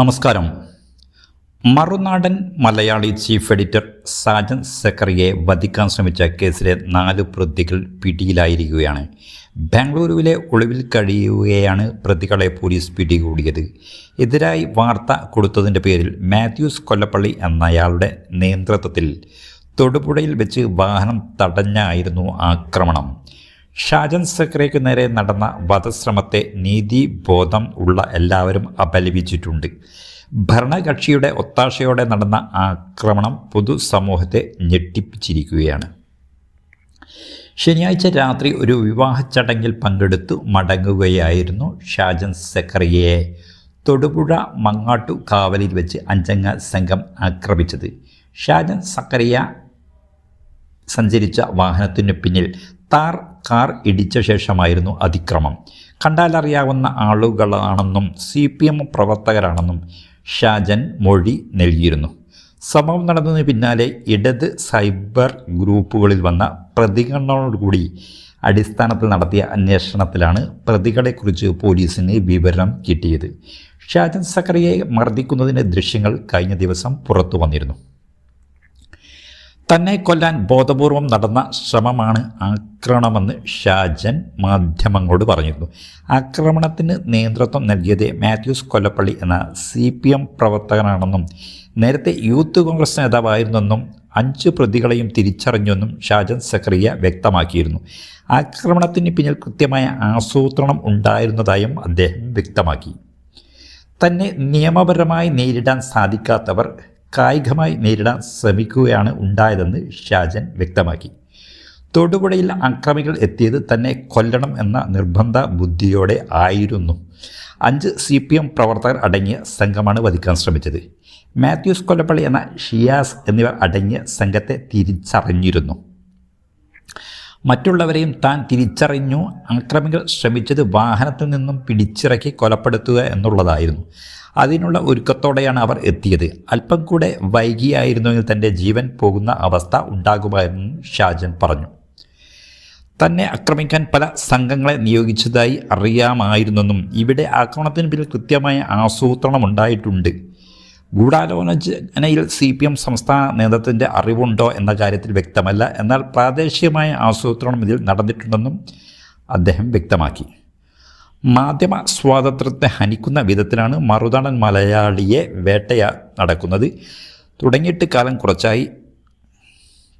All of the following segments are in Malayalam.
നമസ്കാരം. മറുനാടൻ മലയാളി ചീഫ് എഡിറ്റർ സാജൻ സക്കറിയെ വധിക്കാൻ ശ്രമിച്ച കേസിലെ നാല് പ്രതികൾ പിടിയിലായിരിക്കുകയാണ്. ബാംഗ്ലൂരുവിലെ ഒളിവിൽ കഴിയുകയാണ് പ്രതികളെ പോലീസ് പിടികൂടിയത്. എതിരായി വാർത്ത കൊടുത്തതിന്റെ പേരിൽ മാത്യൂസ് കൊല്ലപ്പള്ളി എന്നയാളുടെ നേതൃത്വത്തിൽ തൊടുപുഴയിൽ വെച്ച് വാഹനം തടഞ്ഞായിരുന്നു ആക്രമണം. ഷാജൻ സക്രയ്ക്ക് നേരെ നടന്ന വധശ്രമത്തെ നീതിബോധം ഉള്ള എല്ലാവരും അപലപിച്ചിട്ടുണ്ട്. ഭരണകക്ഷിയുടെ ഒത്താശയോടെ നടന്ന ആക്രമണം പൊതുസമൂഹത്തെ ഞെട്ടിപ്പിച്ചിരിക്കുകയാണ്. ശനിയാഴ്ച രാത്രി ഒരു വിവാഹ ചടങ്ങിൽ പങ്കെടുത്തു മടങ്ങുകയായിരുന്നു ഷാജൻ സക്കറിയെ തൊടുപുഴ മങ്ങാട്ടു കാവലിൽ വെച്ച് അഞ്ചംഗ സംഘം ആക്രമിച്ചത്. ഷാജൻ സക്കറിയ സഞ്ചരിച്ച വാഹനത്തിനു പിന്നിൽ താർ കാർ ഇടിച്ച ശേഷമായിരുന്നു അതിക്രമം. കണ്ടാലറിയാവുന്ന ആളുകളാണെന്നും സി പി എം പ്രവർത്തകരാണെന്നും ഷാജൻ മൊഴി നൽകിയിരുന്നു. സംഭവം നടന്നതിന് പിന്നാലെ ഇടത് സൈബർ ഗ്രൂപ്പുകളിൽ വന്ന പ്രതികരണങ്ങളോടുകൂടി അടിസ്ഥാനത്തിൽ നടത്തിയ അന്വേഷണത്തിലാണ് പ്രതികളെക്കുറിച്ച് പോലീസിന് വിവരം കിട്ടിയത്. ഷാജൻ സക്കറിയെ മർദ്ദിക്കുന്നതിന്റെ ദൃശ്യങ്ങൾ കഴിഞ്ഞ ദിവസം പുറത്തു വന്നിരുന്നു. തന്നെ കൊല്ലാൻ ബോധപൂർവം നടന്ന ശ്രമമാണ് ആക്രമണമെന്ന് ഷാജൻ മാധ്യമങ്ങളോട് പറഞ്ഞിരുന്നു. ആക്രമണത്തിന് നേതൃത്വം നൽകിയത് മാത്യൂസ് കൊല്ലപ്പള്ളി എന്ന സി പി എം പ്രവർത്തകനാണെന്നും നേരത്തെ യൂത്ത് കോൺഗ്രസ് നേതാവായിരുന്നെന്നും അഞ്ച് പ്രതികളെയും തിരിച്ചറിഞ്ഞെന്നും ഷാജൻ സക്രിയ വ്യക്തമാക്കിയിരുന്നു. ആക്രമണത്തിന് പിന്നിൽ കൃത്യമായ ആസൂത്രണം ഉണ്ടായിരുന്നതായും അദ്ദേഹം വ്യക്തമാക്കി. തന്നെ നിയമപരമായി നേരിടാൻ സാധിക്കാത്തവർ കായികമായി നേരിടാൻ ശ്രമിക്കുകയാണ് ഉണ്ടായതെന്ന് ഷാജൻ വ്യക്തമാക്കി. തൊടുപുഴയിൽ അക്രമികൾ എത്തിയത് തന്നെ കൊല്ലണം എന്ന നിർബന്ധ ബുദ്ധിയോടെ ആയിരുന്നു. അഞ്ച് സി പി എം പ്രവർത്തകർ അടങ്ങിയ സംഘമാണ് വധിക്കാൻ ശ്രമിച്ചത്. മാത്യൂസ് കൊല്ലപ്പള്ളി എന്ന ഷിയാസ് എന്നിവർ അടങ്ങിയ സംഘത്തെ തിരിച്ചറിഞ്ഞിരുന്നു. മറ്റുള്ളവരെയും താൻ തിരിച്ചറിഞ്ഞു. അക്രമികൾ ശ്രമിച്ചത് വാഹനത്തിൽ നിന്നും പിടിച്ചിറക്കി കൊലപ്പെടുത്തുക എന്നുള്ളതായിരുന്നു. അതിനുള്ള ഒരുക്കത്തോടെയാണ് അവർ എത്തിയത്. അല്പം കൂടെ വൈകിയായിരുന്നുവെങ്കിൽ തന്റെ ജീവൻ പോകുന്ന അവസ്ഥ ഉണ്ടാകുമായിരുന്നു ഷാജൻ പറഞ്ഞു. തന്നെ ആക്രമിക്കാൻ പല സംഘങ്ങളെ നിയോഗിച്ചതായി അറിയാമായിരുന്നെന്നും ഇവിടെ ആക്രമണത്തിന് പിന്നിൽ കൃത്യമായ ആസൂത്രണം ഉണ്ടായിട്ടുണ്ട്. ഗൂഢാലോചനയിൽ സി പി എം സംസ്ഥാന നേതൃത്വത്തിന്റെ അറിവുണ്ടോ എന്ന കാര്യത്തിൽ വ്യക്തമല്ല. എന്നാൽ പ്രാദേശികമായ ആസൂത്രണം ഇതിൽ നടന്നിട്ടുണ്ടെന്നും അദ്ദേഹം വ്യക്തമാക്കി. മാധ്യമ സ്വാതന്ത്ര്യത്തെ ഹനിക്കുന്ന വിധത്തിലാണ് മറുനാടൻ മലയാളിയെ വേട്ടയ നടക്കുന്നത്. തുടങ്ങിയിട്ട് കാലം കുറച്ചായി.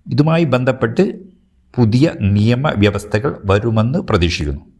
ഇതുമായി ബന്ധപ്പെട്ട് പുതിയ നിയമവ്യവസ്ഥകൾ വരുമെന്ന് പ്രതീക്ഷിക്കുന്നു.